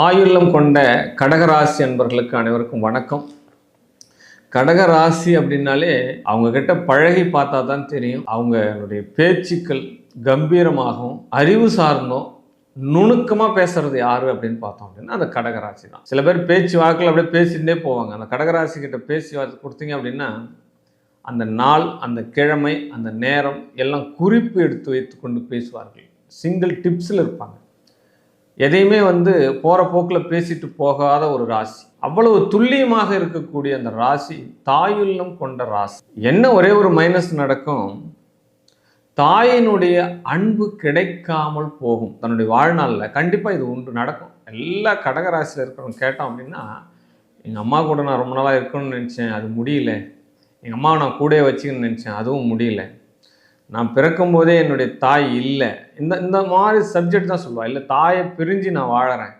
ஆயுள்ளம் கொண்ட கடகராசி அன்பர்களுக்கு அனைவருக்கும் வணக்கம். கடகராசி அப்படின்னாலே அவங்கக்கிட்ட பழகி பார்த்தா தான் தெரியும். அவங்களுடைய பேச்சுக்கள் கம்பீரமாகவும் அறிவு சார்ந்தும் நுணுக்கமாக பேசுறது யாரு அப்படின்னு பார்த்தோம் அப்படின்னா அந்த கடகராசி தான். சில பேர் பேச்சு வாக்கில் அப்படியே பேசிகிட்டே போவாங்க. அந்த கடகராசி கிட்ட பேசி கொடுத்தீங்க அப்படின்னா அந்த நாள் அந்த கிழமை அந்த நேரம் எல்லாம் குறிப்பு எடுத்து வைத்து கொண்டு பேசுவார்கள். சிங்கிள் டிப்ஸில் இருப்பாங்க. எதையுமே வந்து போகிற போக்கில் பேசிட்டு போகாத ஒரு ராசி. அவ்வளவு துல்லியமாக இருக்கக்கூடிய அந்த ராசி தாயுள்ளம் கொண்ட ராசி. என்ன ஒரே ஒரு மைனஸ் நடக்கும்? தாயினுடைய அன்பு கிடைக்காமல் போகும். தன்னுடைய வாழ்நாளில் கண்டிப்பாக இது உண்டு நடக்கும். எல்லா கடகராசியில் இருக்கிறவங்க கேட்டோம் அப்படின்னா எங்கள் அம்மா கூட நான் ரொம்ப நாளாக இருக்கணும்னு நினச்சேன் அது முடியல. எங்கள் அம்மாவை நான் கூட வச்சுக்கணும்னு நினச்சேன் அதுவும் முடியல. நான் பிறக்கும்போதே என்னுடைய தாய் இல்லை. இந்த இந்த மாதிரி சப்ஜெக்ட் தான் சொல்லுவாள் இல்லை தாயை பிரிஞ்சு நான் வாழறேன்.